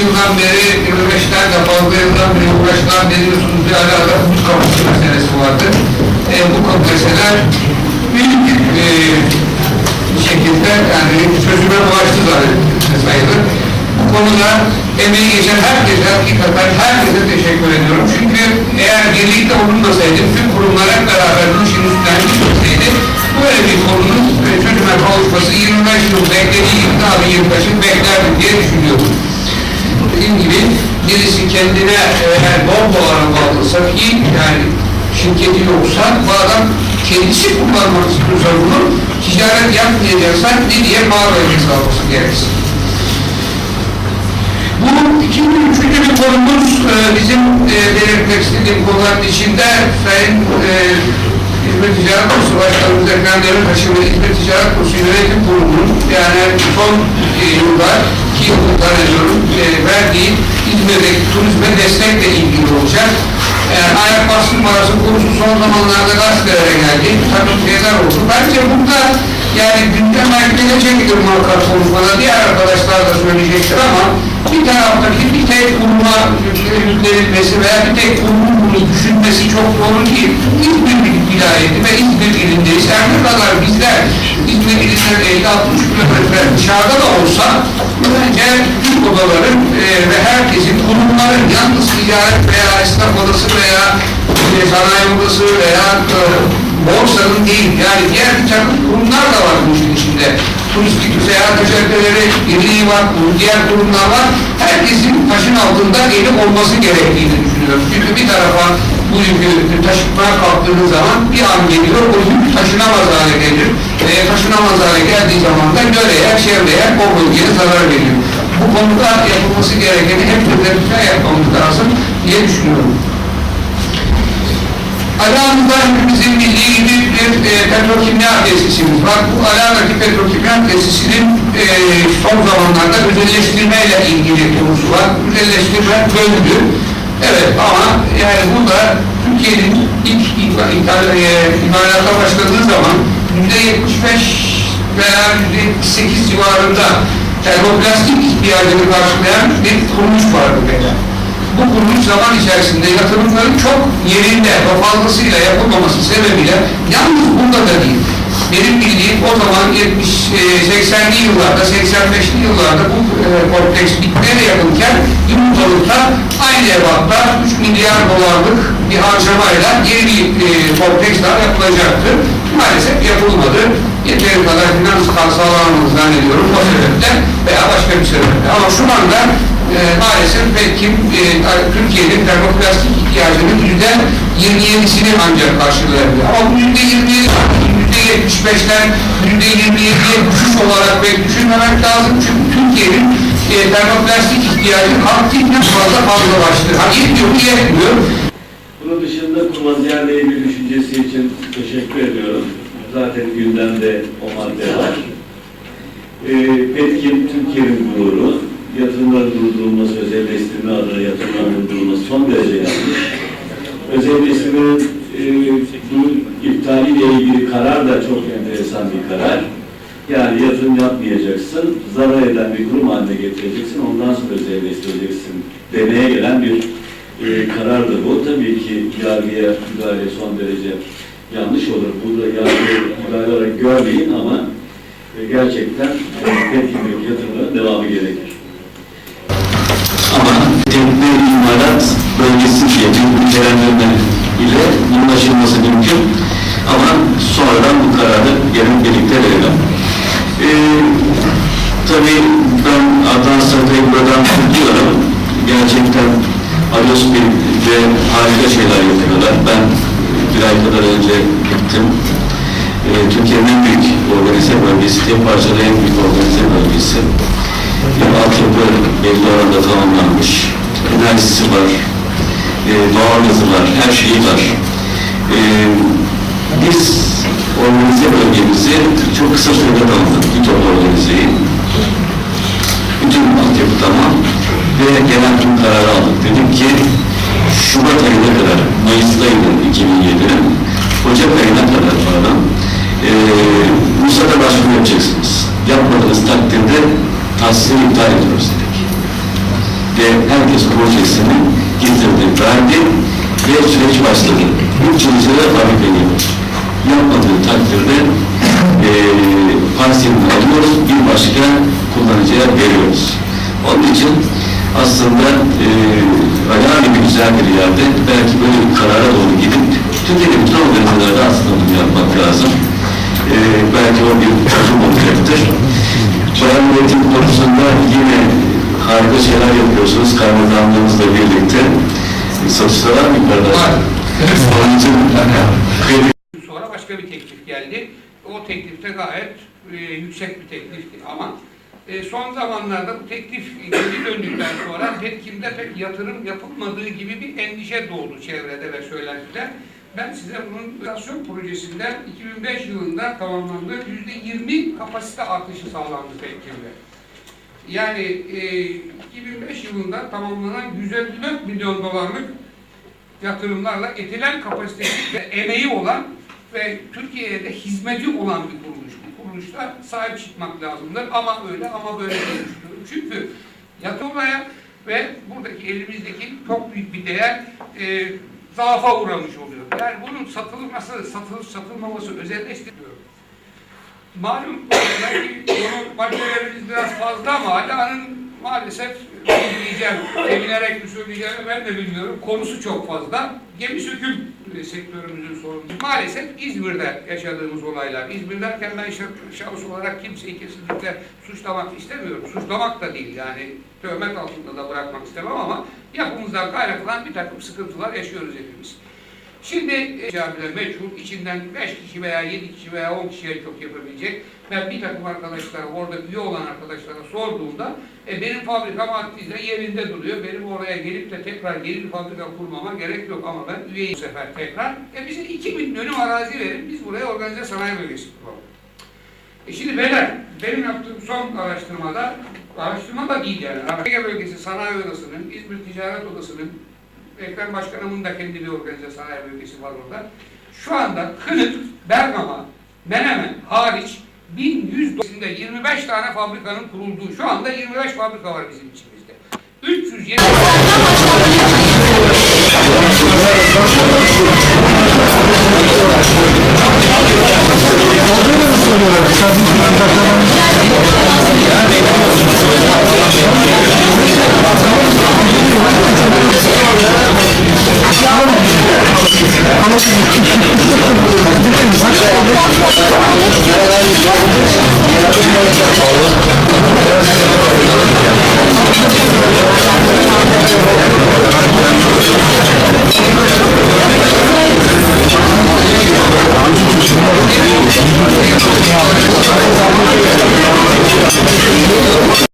yıldan beri, 25'ten de fazla yıldan beri uğraşılan biliyorsunuz bir alakalı bu kapısı meselesi vardı. E, bu kompreseler büyük e, şekilde yani çözüme ulaştı zaten sayılır. Bu konuda emeği geçen herkese, hakikaten herkese teşekkür ediyorum. Çünkü eğer birlikte olunmasaydı, tüm kurumlar hep beraber bu işin üstünden gitmeseydi, böyle bir konunun e, çözüme kavuşması 25 yıl beklediği gibi daha bir 25 yıl beklerdi diye düşünüyorum. Dediğim gibi birisi kendine eğer bol dolara bağlıysa ki yani şirketi yoksa bu adam kendisi kullanmak istiyorsa bunu ticaret yapmayacaksa ne diye mağara hesabısı gereksin. Bu ikinci, üçüncü bir konumuz e, bizim e, belirtmek istediğim konuların içinde Sayın e, İzmir Ticaret Kursu Başkanımız Ekrem Demirtaş'ın ve İzmir Ticaret Kursu Yönetim Kurulu'nun yani son e, yıllar, yıldır zannediyorum, e, verdiği İzmir'deki turizme destekle ilgili olacak. Yani ayak bastı numarası konusu son zamanlarda gazetelere geldi. Takım şeyler oldu. Bence burada yani gündeme gelecektir muhakkak konuşmada. Diğer arkadaşlar da söyleyecektir ama bir taraftaki bir tek kuruma yüklenilmesi veya bir tek kurumun bunu düşünmesi çok doğru değil. İzmir vilayeti ve İzmir ilindeyiz. Her ne kadar bizler İzmir ilinden 50-60 kilometre dışarıda da olsa bence Türk odaların e, ve herkesin kurumların yalnız ticaret veya esnaf odası veya e, sanayi odası veya e, borsanın değil yani diğer bir takım kurumlar da var bu işin içinde. Turistik seyahat özellikleri, birliği var, diğer kurumlar var. Herkesin taşın altında eli olması gerektiğini düşünüyorum. Çünkü bir tarafa bu yükü taşıtmaya kalktığınız zaman bir an geliyor, o yük taşınamaz hale gelir. E, taşınamaz hale geldiği zaman da göreye, çevreye, o bölgeye zarar veriyor. Bu konuda yapılması gerekeni hep birlikte yapmamız lazım diye düşünüyorum. Alanında hepimizin bildiği bir e, petrokimya tesisimiz var. Bu Alana'daki petrokimya tesisinin e, son zamanlarda özelleştirmeyle ilgili konusu var. Özelleştirme bölümü. Evet ama yani bu da Türkiye'nin ilk e, imalata başladığı zaman yüzde 75 veya yüzde 78 civarında termoplastik ihtiyacını karşılayan bir kuruluş vardı beyler bu kuruluş zaman içerisinde yatırımların çok yerinde ve fazlasıyla yapılmaması sebebiyle yalnız bunda da değil. Benim bildiğim o zaman 70, e, 80'li yıllarda, 85'li yıllarda bu e, kompleks bitmeye yakınken Yumurtalık'ta aynı ebatta 3 milyar dolarlık bir harcamayla yeni bir e, kompleks daha yapılacaktı. Maalesef yapılmadı. Yeteri kadar finans sağlanamadı zannediyorum o sebepten veya başka bir sebeple. Ama şu anda e, maalesef belki e, Türkiye'nin termoplastik ihtiyacının yüzde 27'sini ancak karşılayabilir. Ama bu yüzde 27, yüzde 75'ten yüzde 27'ye düşüş olarak pek düşünmemek lazım. Çünkü Türkiye'nin e, termoplastik ihtiyacı haddinden fazla fazlalaştı. Ha yetmiyor mu yetmiyor. Bunun dışında Kurmaziyer'le ilgili düşüncesi için teşekkür ediyorum. Zaten gündemde o madde var. Ee, Petkim Türkiye'nin gururu, yatırımların durdurulması, özelleştirme adına yatırımların durdurulması son derece yanlış. Özelleştirmenin e, iptaliyle ilgili karar da çok enteresan bir karar. Yani yatırım yapmayacaksın, zarar eden bir kurum haline getireceksin, ondan sonra özelleştireceksin demeye gelen bir e, karardır bu. Tabii ki yargıya müdahale son derece yanlış olur. Burada yargıya müdahale olarak görmeyin ama e, gerçekten e, tepkilik yatırımların devamı gerekir. Tekne imalat bölgesi fiyatı nitelendirme ile anlaşılması mümkün. Ama sonradan bu kararı gelin birlikte verelim. Ee, tabii ben Adnan Sarı'yı buradan kutluyorum. Gerçekten Alios Bey ve harika şeyler yapıyorlar. Ben bir ay kadar önce gittim. Ee, Türkiye'nin en büyük organize bölgesi, tek parçada en büyük organize bölgesi. Bir altyapı belli oranda tamamlanmış. Enerjisi var, e, doğalgazı var, her şeyi var. E, biz organize bölgemizi çok kısa sürede tamamladık, bütün organizeyi. Bütün altyapı tamam ve genel tüm kararı aldık. Dedik ki Şubat ayına kadar, Mayıs ayında 2007'nin Ocak ayına kadar pardon, projesini getirdi, verdi ve süreç başladı. Bu çalışmalar fabrikayı yapmadığı takdirde eee parselini alıyoruz, bir başka kullanıcıya veriyoruz. Onun için aslında eee ayağı gibi güzel bir yerde belki böyle bir karara doğru gidip Türkiye'de bütün organizasyonlarda aslında bunu yapmak lazım. Eee belki o bir çözüm olacaktır. Bayan üretim konusunda yine harika şeyler yapıyorsunuz kaymakamlığımızla birlikte. Satışlar var mı yukarıda? Var. Onun için sonra başka bir teklif geldi. O teklif de gayet e, yüksek bir teklifti ama e, son zamanlarda bu teklif geri döndükten sonra Petkim'de pek yatırım yapılmadığı gibi bir endişe doğdu çevrede ve söylentiler. Ben size bunun operasyon projesinden 2005 yılında tamamlandı. %20 kapasite artışı sağlandı Petkim'de. Yani e, 2005 yılında tamamlanan 154 milyon dolarlık yatırımlarla etilen kapasitesi ve emeği olan ve Türkiye'ye de hizmeti olan bir kuruluş. Bu kuruluşta sahip çıkmak lazımdır. Ama öyle ama böyle düşünüyorum. Çünkü yatırmaya ve buradaki elimizdeki çok büyük bir değer e, zaafa uğramış oluyor. Yani bunun satılması, satılıp satılmaması özelleştiriyor. Malum belki konu maddelerimiz biraz fazla ama Ala'nın maalesef söyleyeceğim, sevinerek mi söyleyeceğimi ben de bilmiyorum. Konusu çok fazla. Gemi söküm sektörümüzün sorunu. Maalesef İzmir'de yaşadığımız olaylar. İzmir derken ben şah- şahıs olarak kimseyi kesinlikle suçlamak istemiyorum. Suçlamak da değil yani töhmet altında da bırakmak istemem ama yapımızdan kaynaklanan bir takım sıkıntılar yaşıyoruz hepimiz. Şimdi e, camiler meçhul, içinden 5 kişi veya 7 kişi veya 10 kişiye çok yapabilecek. Ben bir takım arkadaşlara, orada üye olan arkadaşlara sorduğumda e, benim fabrikam aktifle yerinde duruyor. Benim oraya gelip de tekrar yeni bir fabrika kurmama gerek yok ama ben üyeyim bu sefer tekrar. E bize 2000 dönüm arazi verin, biz buraya organize sanayi bölgesi kuralım. E şimdi beyler, benim yaptığım son araştırmada, araştırma da değil yani. Ege bölgesi sanayi odasının, İzmir Ticaret Odası'nın, Ekrem Başkanımın da kendi bir organize sanayi bölgesi var orada. Şu anda Kınık, Bergama, Menemen hariç 1100'de 25 tane fabrikanın kurulduğu, şu anda 25 fabrika var bizim içimizde. 370 söylüyorlar. Kadın arkadaşlar